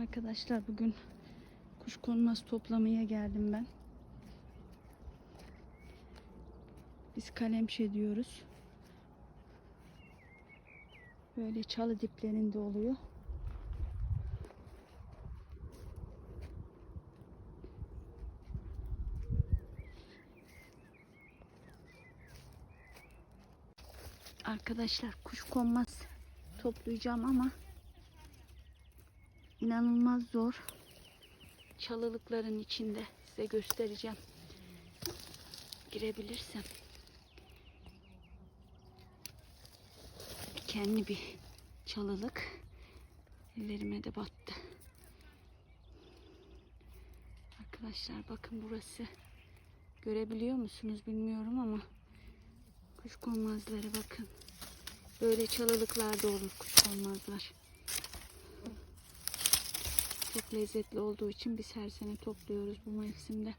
Arkadaşlar bugün kuşkonmaz toplamaya geldim ben. Biz kalemşe diyoruz. Böyle çalı diplerinde oluyor. Arkadaşlar kuşkonmaz toplayacağım ama inanılmaz zor. Çalılıkların içinde size göstereceğim. Girebilirsem. Dikenli bir çalılık. Ellerime de battı. Arkadaşlar bakın burası. Görebiliyor musunuz bilmiyorum ama kuşkonmazları bakın. Böyle çalılıklarda olur kuşkonmazlar. Çok lezzetli olduğu için biz her sene topluyoruz bu mevsimde.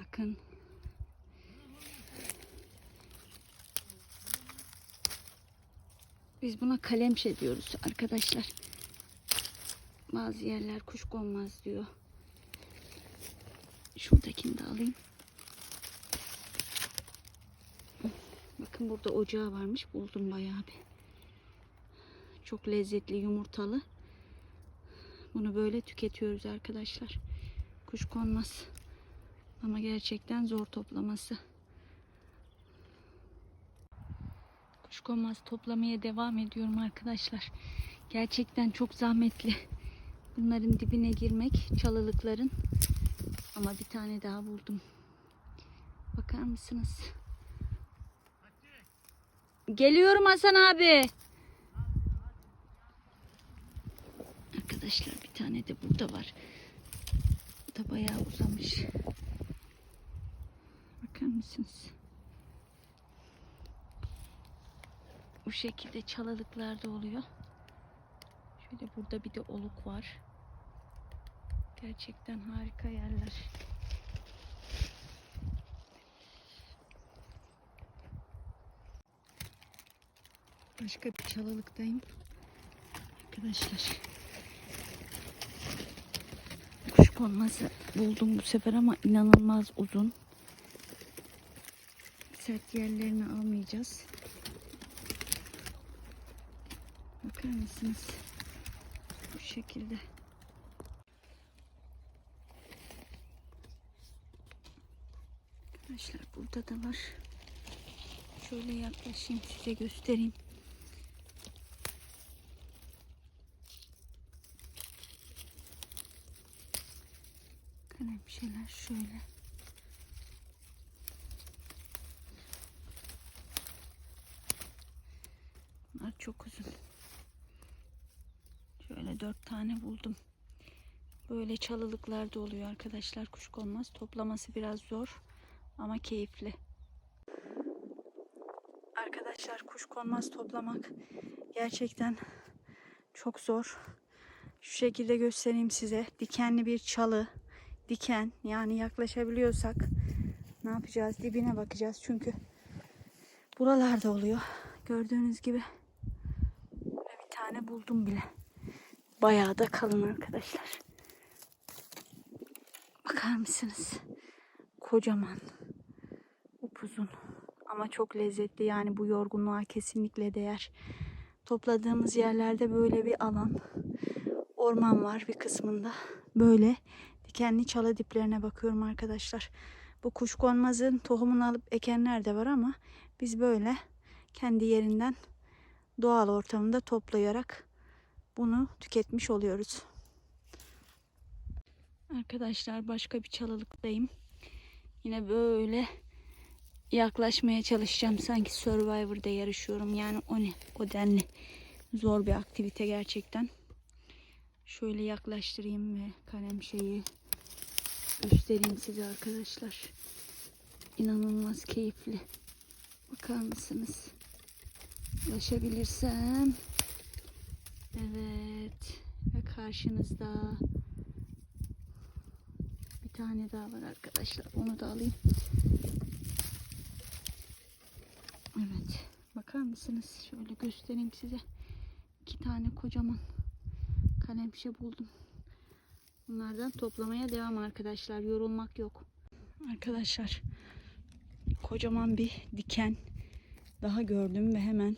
Bakın. Biz buna kalemşe diyoruz arkadaşlar. Bazı yerler kuşkonmaz diyor. Şuradakini de alayım. Bakın burada ocağı varmış. Buldum bayağı bir. Çok lezzetli yumurtalı. Bunu böyle tüketiyoruz arkadaşlar. Kuş konmaz. Ama gerçekten zor toplaması. Kuş konmaz toplamaya devam ediyorum arkadaşlar. Gerçekten çok zahmetli. Bunların dibine girmek çalılıkların. Ama bir tane daha buldum. Bakar mısınız? Geliyorum Hasan abi. Arkadaşlar bir tane de burada var. Bu da bayağı uzamış. Bakar mısınız? Bu şekilde çalılıklar da oluyor. Şöyle burada bir de oluk var. Gerçekten harika yerler. Başka bir çalılıktayım. Arkadaşlar. Kuşkonmazı buldum bu sefer ama inanılmaz uzun. Sert yerlerini almayacağız. Bakar mısınız? Bu şekilde. Arkadaşlar burada da var. Şöyle yaklaşayım size göstereyim. Kalem şeyler şöyle. Bunlar çok uzun. Şöyle dört tane buldum. Böyle çalılıklar da oluyor arkadaşlar kuşkonmaz. Toplaması biraz zor ama keyifli. Arkadaşlar kuşkonmaz toplamak gerçekten çok zor. Şu şekilde göstereyim size. Dikenli bir çalı diken yani yaklaşabiliyorsak ne yapacağız? Dibine bakacağız çünkü buralarda oluyor. Gördüğünüz gibi bir tane buldum bile. Bayağı da kalın arkadaşlar. Bakar mısınız? Kocaman. Upuzun. Ama çok lezzetli yani bu yorgunluğa kesinlikle değer. Topladığımız yerlerde böyle bir alan. Orman var bir kısmında. Böyle dikenli çalı diplerine bakıyorum arkadaşlar. Bu kuşkonmazın tohumunu alıp ekenler de var ama biz böyle kendi yerinden doğal ortamında toplayarak bunu tüketmiş oluyoruz. Arkadaşlar başka bir çalılıktayım. Yine böyle yaklaşmaya çalışacağım. Sanki Survivor'da yarışıyorum. Yani o ne? O denli. Zor bir aktivite gerçekten. Şöyle yaklaştırayım ve kalem şeyi göstereyim size arkadaşlar. İnanılmaz keyifli. Bakar mısınız? Ulaşabilirsem. Evet. Ve karşınızda bir tane daha var arkadaşlar. Onu da alayım. Evet. Bakar mısınız? Şöyle göstereyim size. iki tane kocaman kalemşe buldum. Bunlardan toplamaya devam arkadaşlar. Yorulmak yok. Arkadaşlar kocaman bir diken daha gördüm ve hemen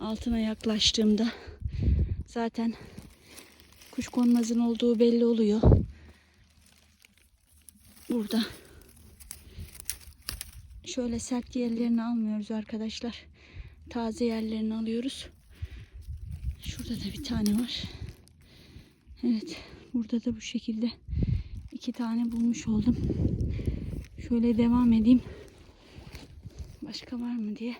altına yaklaştığımda zaten kuşkonmazın olduğu belli oluyor. Burada şöyle sert yerlerini almıyoruz arkadaşlar. Taze yerlerini alıyoruz. Şurada da bir tane var. Evet. Burada da bu şekilde iki tane bulmuş oldum. Şöyle devam edeyim. Başka var mı diye.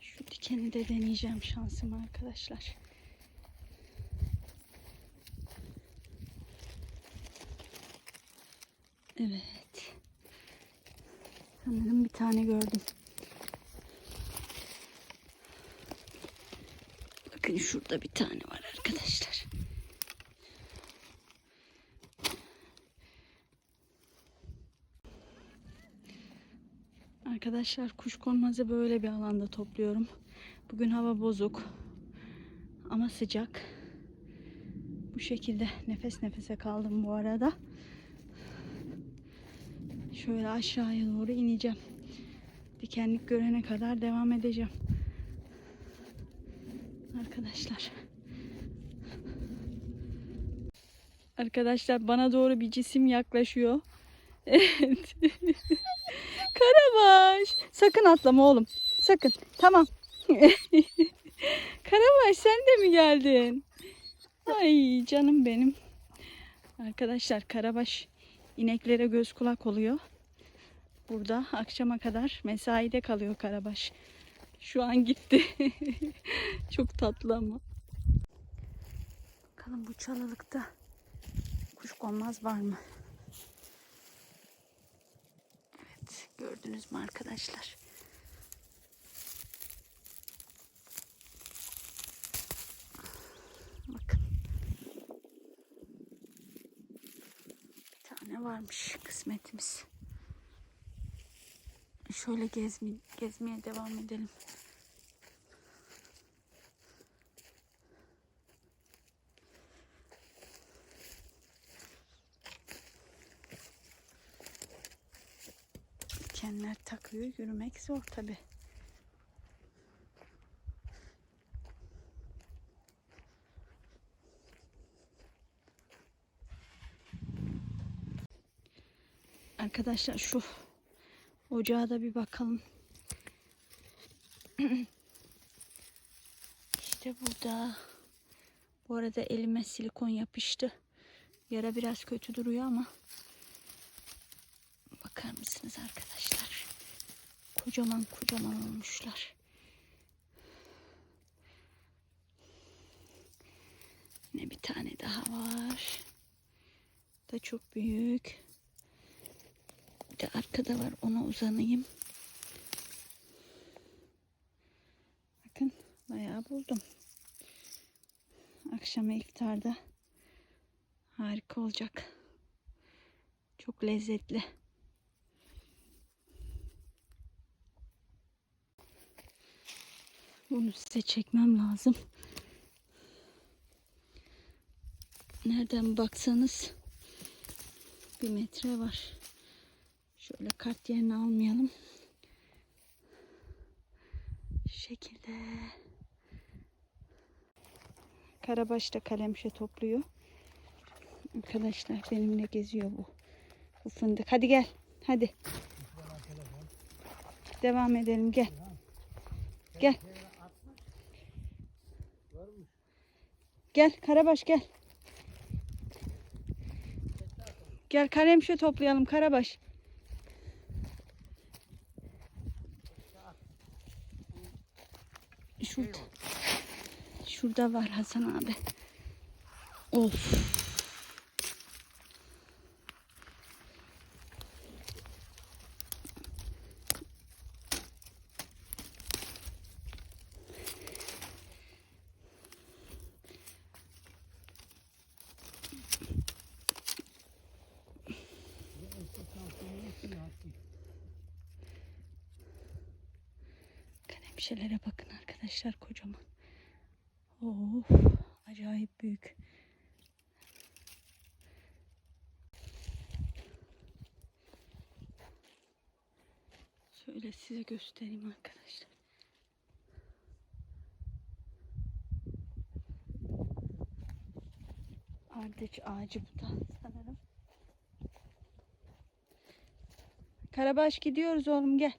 Şu dikeni de deneyeceğim şansımı arkadaşlar. Evet. Sanırım bir tane gördüm. Bakın şurada bir tane var arkadaşlar. Arkadaşlar kuşkonmazı böyle bir alanda topluyorum. Bugün hava bozuk ama sıcak. Bu şekilde nefes nefese kaldım bu arada. Şöyle aşağıya doğru ineceğim. Dikenlik görene kadar devam edeceğim. Arkadaşlar. Arkadaşlar bana doğru bir cisim yaklaşıyor. Evet. Karabaş. Sakın atlama oğlum. Sakın. Tamam. Karabaş sen de mi geldin? Ay canım benim. Arkadaşlar Karabaş ineklere göz kulak oluyor. Burada akşama kadar mesaide kalıyor Karabaş. Şu an gitti. Çok tatlı ama. Bakalım bu çalılıkta kuş konmaz var mı? Evet gördünüz mü arkadaşlar? Bakın. Bir tane varmış kısmetimiz. Şöyle gezmi, gezmeye devam edelim. Dikenler takıyor. Yürümek zor tabi. Arkadaşlar şu ocağa da bir bakalım. işte burada. Bu arada elime silikon yapıştı. Yara biraz kötü duruyor ama bakar mısınız arkadaşlar? Kocaman kocaman olmuşlar. Ne bir tane daha var. Da çok büyük. De arkada var. Ona uzanayım. Bakın bayağı buldum. Akşama iftarda harika olacak. Çok lezzetli. Bunu size çekmem lazım. Nereden baksanız bir metre var. Şöyle kart yerini almayalım. Şu şekilde. Karabaş da kalemşe topluyor. Arkadaşlar benimle geziyor bu. Bu fındık. Hadi gel. Hadi. Devam edelim. Gel. Gel. Gel Karabaş gel. Gel kalemşe toplayalım Karabaş. Şurada var Hasan abi. Of. Kalemşelere bakın arkadaşlar kocaman. Of acayip büyük. Şöyle size göstereyim arkadaşlar. Ardıç ağacı bu da sanırım. Karabaş gidiyoruz oğlum gel.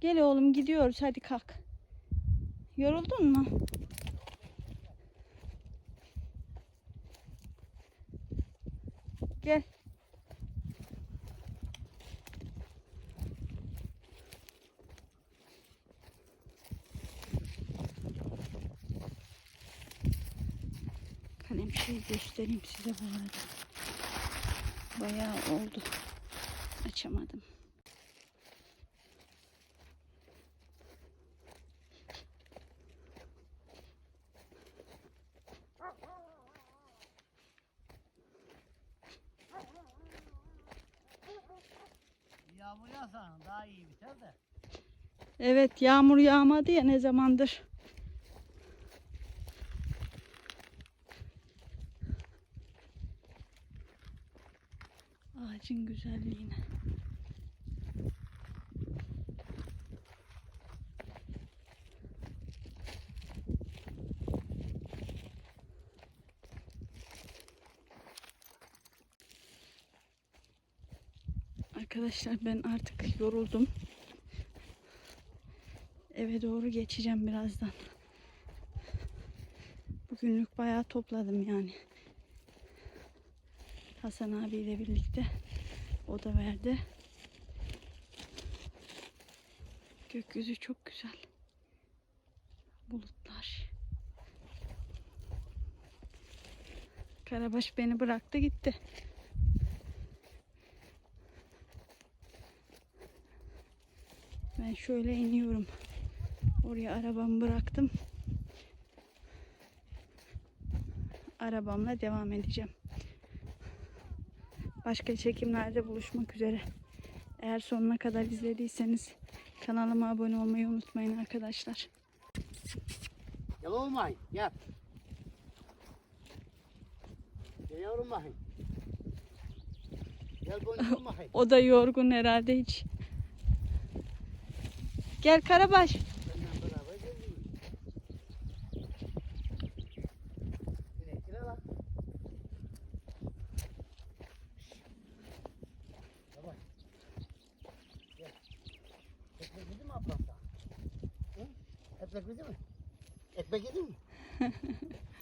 Gel oğlum gidiyoruz hadi kalk. Yoruldun mu? Gel. Kalem şey göstereyim size bu arada. Bayağı oldu. Açamadım. Yağmur yağsa daha iyi biter de. Evet yağmur yağmadı ya ne zamandır. Ağacın güzelliğine. Arkadaşlar ben artık yoruldum. Eve doğru geçeceğim birazdan. Bugünlük bayağı topladım yani. Hasan abiyle birlikte o da verdi. Gökyüzü çok güzel. Bulutlar. Karabaş beni bıraktı gitti. Ben şöyle iniyorum. Oraya arabamı bıraktım. Arabamla devam edeceğim. Başka çekimlerde buluşmak üzere. Eğer sonuna kadar izlediyseniz kanalıma abone olmayı unutmayın arkadaşlar. Gel oğlum bakayım gel. Gel yavrum bakayım. Gel boncuğum bakayım. O da yorgun herhalde hiç. Gel Karabaş. Ekmek yedi mi? Hı? Ekmek yedi mi? Ekmek yedi mi?